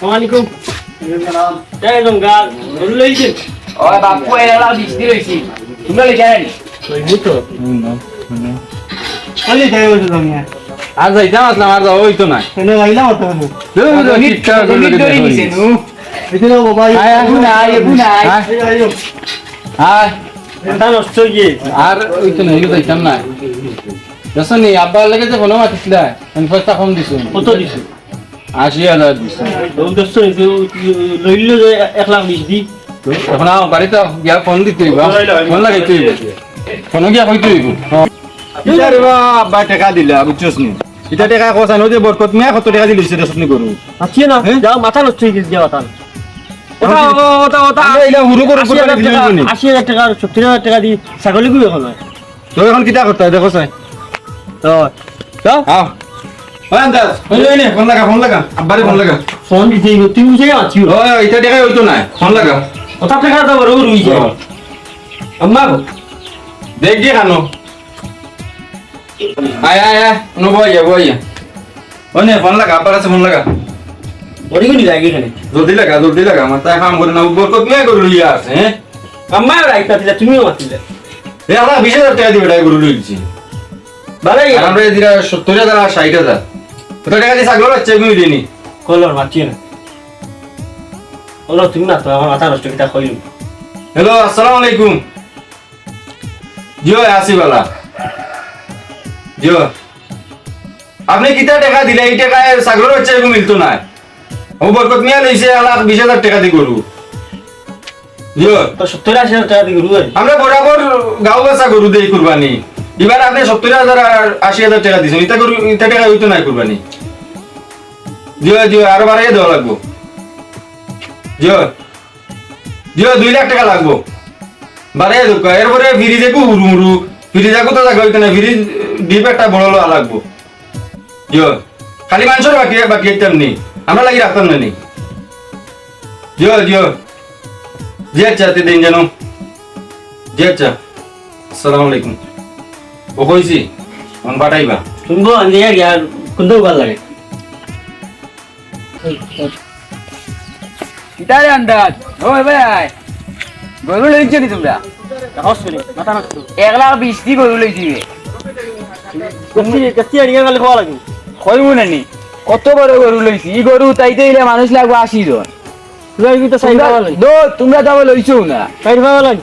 আসসালামাইকুম এই জঙ্গা গরু লইছেন ওই বাপু এলা বৃষ্টি রয়েছি তোমরা লিখে আনি কলে যাই বলছো তুমি। আর যাইতাম আসলাম আর যাওয়া হইতো না। কেন লাইলা মত এদিকে বাবা আয়, আয়। হ্যাঁ? হাই এটা নষ্ট গিয়ে। আর না হইতো যাইতাম না। দেখছ নি আব্বার লাগে যে ফোন মাতিছিলা আমি পয়সা কম দিছো। কত দিছো? আশি হাজার দৌড় লইল যে এক লাখ বিশ দি এখন বাড়িতে গিয়া ফোন দিতে ফোন লাগাইতে ফোন গিয়া কইতে ইটা টাকা দিলা বুঝছস নি? ইটা টাকা কসা নদী বরকত মিয়া কত টাকা দিলিস রে করু আছিয়ে না? যাও মাথা নষ্ট হয়ে গেছে মাথা ওটা ওটা ওটা আমরা ইলা হুরু করে আশি হাজার টাকা আশি হাজার টাকা সত্তর হাজার টাকা দি ছাগলি গুলো এখন হয়। তো এখন কিটা করতে দেখো সাই তো আন্দাজ? ওই ওই নে ফোন লাগা ফোন লাগা। আব্বারে ফোন লাগা। ফোন দিতে তুই বুঝে হইতো না ফোন লাগা। ওটা টাকা তো বড় রুইছে আম্মা। দেখ দিয়ে খানো? আয় আয় আয় নো বইয়া বইয়া ওই নে ফোন লাগা আব্বার কাছে ফোন লাগা। বড়ি গুলি লাগে এখানে জলদি লাগা জলদি লাগা মাথা কাম করে না বরকত মিয়া করে লইয়া আছে হ্যাঁ আম্মা রাইতা দিলা তুমিও মাতিলে এ বিশ হাজার টাকা দিবে টাকা করে লইছি ভালোই। আমরা দিরা সত্তর হাজার আর ষাট হাজার কত টাকা দিয়ে ছাগল বাচ্চা দিনি। কলর মাতিয়ে না। কলর তুমি না তো আমার মাথা নষ্ট কিতা কইলু। হ্যালো আসসালামু আলাইকুম। জিও আসিবালা জিও। আপনি কিতা টাকা দিলে এই টাকায় বাচ্চা এগুলো মিলতো না ও বরকত মিয়া লইছে লাখ বিশ হাজার টাকা দি গরু। জিও। তো সত্তর আশি হাজার টাকা দিয়ে আনি আমরা বরাবর গাঁও বাসা গরু দেই কুরবানি। এবার আপনি সত্তর হাজার আশি হাজার টাকা দিছেন ইটা গরু ইটা টাকা হইতো না কুরবানি। জিও জিও, আরও বাড়াইয়ে দেওয়া লাগবো। জিও জিও, দুই লাখ টাকা লাগবো। বাড়াইয়ে দেবো এরপরে ফ্রিজে কু হুরু হুরু ফ্রিজে কত জায়গা হইতো না, ফ্রিজ ডিপ একটা বড় লোয়া লাগবো। জিও, খালি মাংসর বাকি বাকি একদম নেই, আমরা লাগি রাখতাম না নি। জিও জিও জি আচ্ছা তে দিন জানো। জি আচ্ছা আসসালামু আলাইকুম। ও কইছি অন বাটাইবা তুমি বল আনি আর ইয়ার কোনটাও ভালো লাগে। কিতারে আন্দাজ। ওই ভাই গরু লইছো নি তোমরা? হস করে মাথা নষ্ট এক লাখ বৃষ্টি গরু লইছিবে কচ্ছি কচ্ছি আনিয়ে গেলে খাওয়া লাগে। কইব নানি কত বড় গরু লইছি? ই গরু তাইতে ইলে মানুষ লাগবে আশি জন। তুই কি তো সাইড দো তোমরা যাব লইছো না। সাইড খাওয়া লাগে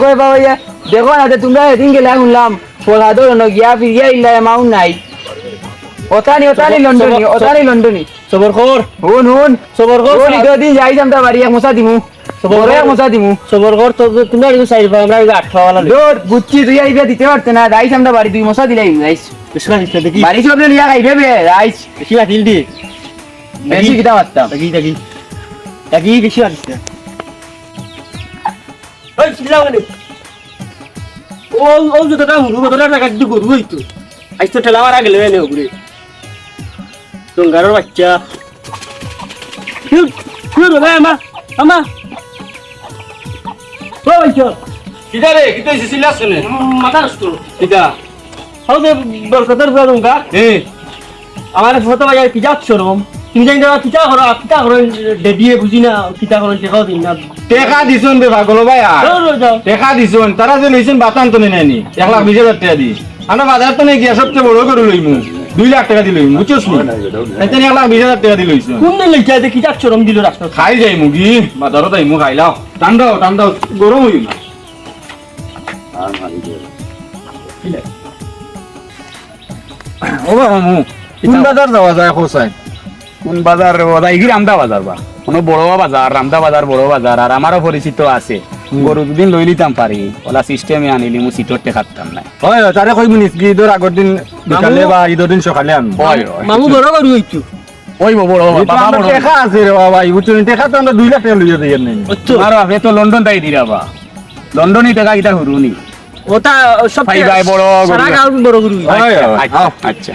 কই বাবা ইয়া? দেখো না তে তোমরা এদিন গেলা শুনলাম পড়াদো ন গিয়া ফিরিয়া ইল্লা এমাউন্ট নাই। ওতানি ওতানি লন্ডনি ওতানি লন্ডনি। সবর খবর হুন হুন সবর খবর ওই তো দিন যাই যাম তা বাড়ি এক মশা দিমু। বড় এক মশা দিমু। সবর খবর তো তোমরা কিন্তু সাইড পাও আমরা আট খাওয়া লাগে দোর বুচ্চি তুই আইবে দিতে পারতে না রাইস আমরা বাড়ি দুই মশা দিলাই রাইস বেশি দিচ্ছে দেখি। বাড়ি সব লিয়া খাইবে বে রাইস বেশি দিল দি বেশি কিটা মারতাম দেখি দেখি। দেখি বেশি দিচ্ছে ওই চিল্লাও কেন ও ও যতটা হুরু কতটা টাকা দিতে গরু হইতো। আজ তো ঠেলা মারা গেলে এনে ঘুরে দঙ্গারের বাচ্চা। কি কি আমা আমা। ও বাচ্চা। কিটা রে কিটা সিসিলা শুনে মাথা নষ্ট। কিটা? হাউ বরকতের বুয়া এ আমার ফটো বাজার কি যাচ্ছ রম? তুমি জানি না কিতা করো কিতা করো ডেডিয়ে বুঝি না কিতা করো টেকাও দিন না। টাকা দিছুন বে পাগল ভাই আর টাকা দিছুন তারা যে লইছেন বাতান তো নেনি এক লাখ বিশ হাজার টাকা দি। আমরা বাজার তো নেই গিয়া সবচেয়ে বড় করে লইমু দুই লাখ টাকা দি লইমু বুঝছস নি? এক লাখ বিশ হাজার টাকা দি কোন দিন লেখা আছে কি যাচ্ছ রম দিল রাস্তা খাই যাই মুগি বাজারও তাই মু খাইলাও ঠান্ডাও ঠান্ডাও গরম হই না ও বাবা মু কোন বাজার যাওয়া যায় কোসাই কোন বাজার? ওদা ইগির আমদা বাজার বা। কোনো বড় বাজার রামদা বাজার বড় বাজার আর আমারও পরিচিত আছে। গরু দুদিন লই লিতাম পারি। ওলা সিস্টেমে আনিলি মু সিটর টেকাতাম না হয় হয়, তারে কই মিনিস কি ঈদের আগর দিন বিকালে বা ঈদের দিন সকালে হয় হয়। মামু বড় করু হইছু ওই বড় বাবা আমরা বড় টেকা আছে রে বাবা বুঝছেন টেকা তো আমরা দুই লাখ টাকা লইয়া দিই নাই। আর আপনি তো লন্ডন তাই দিরা বা। লন্ডনই টাকা ইটা হুরুনি ওটা সব ভাই ভাই বড় গরু। সারা গাঁও বড় হয়, হয়, আচ্ছা, আচ্ছা।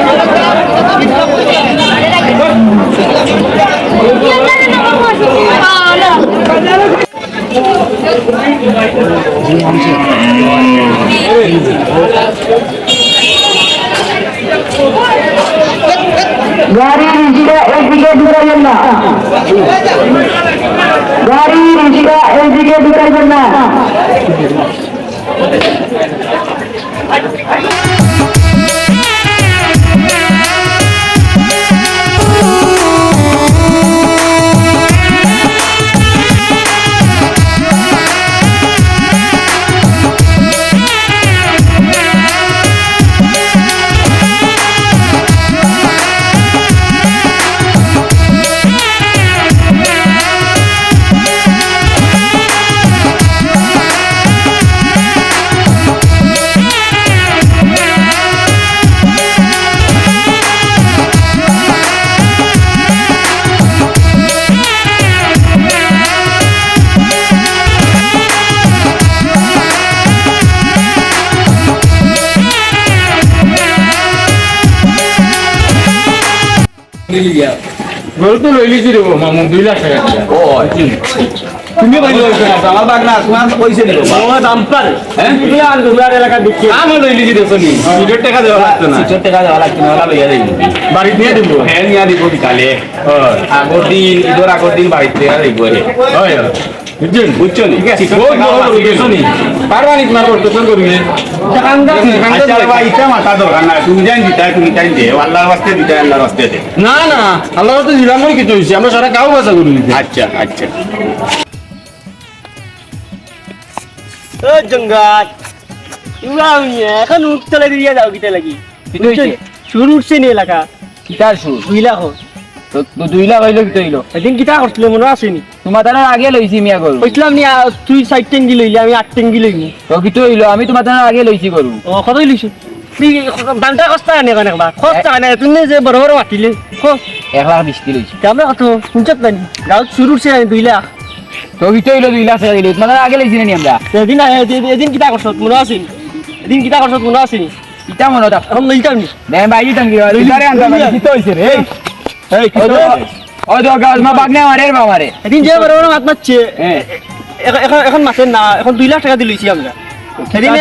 গাড়ি রিক্সা এদিকে ঢুকাইবেন না। গাড়ি রিক্সা এদিকে ঢুকাইবেন না। গরু তো লই লিছি রে মামু দুই লাখ টাকা দিয়া। তুমি ভাই লই আমার বাগ না তোমার পয়সা দিল। আমার দাম পারে হ্যাঁ? তুমি আর তোমরা এলাকা দেখি। আমার লই লিছি দেখো নি। সিটের টাকা দেওয়া লাগতো না। সিটোর টাকা দেওয়া লাগছে না ওলা লইয়া যাইব। বাড়ি নিয়ে দিব হ্যাঁ নিয়া দিব বিকালে। আগর দিন ঈদর আগর দিন বাড়িতে যাইব হে হয়। বুঝছেন? বুঝছ নি? ঠিক আছে সিটোর বহুত টাকা বড় বাঁচি বুঝছ নি? পারবা নি তোমার করতে করবে আচ্ছা ইটা মাথা দরকার না তুমি জান দিতা তুমি জান দে। আল্লাহর ওয়াস্তে দিতা আল্লাহর ওয়াস্তে দে। না হইছে আমরা সারা গাঁও বাসা করি আচ্ছা আচ্ছা। ও জঙ্গাল। তোমরা এখন উঠতে দিয়ে যাও কিতে লাগি? শুরু উঠছে নি এলাকা। কিতার সুর? দুই লাখ তো তো দুই লাখ হইল কি হইল এদিন কিতা করছিল মনে আসেনি তোমার তার আগে লইছি মিয়া গরু কইছিলাম নি তুই সাইড টেঙ্গি লইলি আমি আট টেঙ্গি লইনি। তো কি হইল আমি তোমার তার আগে লইছি গরু। ও কতই লইছো দামটা কস্তা আনে কেন একবার খরচা আনে তুমি যে বড় বড় মাতিলে এক লাখ বিশ কি লইছি। কত? শুনছত নানি? গাঁৱত শুরু উঠছে দুই লাখ তো কি হইল দুই লাখ টাকা দিলি। তোমার আগে লইছি নি আমরা? এদিন কিতা মনে আছিল এদিন কিতা মনে আছিল ইটা মনে এখন লইতাম নি? দেন বাইরে টাঙ্গি লইলারে আনতা কি তো হইছে রে এই কি তো তো গাছ মা বাগনে মারে রে বাবারে এদিন যে বড় বড় মাত মারছে। এখন এখন মাছের না এখন দুই লাখ টাকা আমরা। সেদিন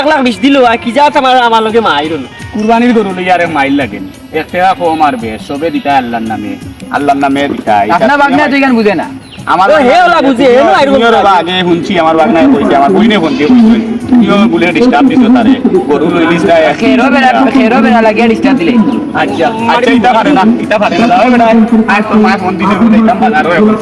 এক লাখ বিশ দিলো আর কি যা আছে আমার আমার লগে মা আইরল কুরবানির গরু আরে মাইল লাগে। এক টাকা কম মারবে সবে দিতা আল্লাহর নামে। আল্লাহর নামে দিতা বাগনে বুঝে না? আমার হে ওলা বুঝি হে না এরকম আগে শুনছি আমার বাগনা কইছে আমার বইনে ফোন দিয়ে কইছে। কিও বলে ডিস্টার্ব দিছো তারে? গরু লইলিস না খেরো বেড়া খেরো বেড়া লাগিয়ে ডিস্টার্ব দিলে। আচ্ছা আচ্ছা ইটা পারে না ইটা পারে না। দাও বেটা আর তো মা ফোন দিছে বলে ইটা বাজারও এখন।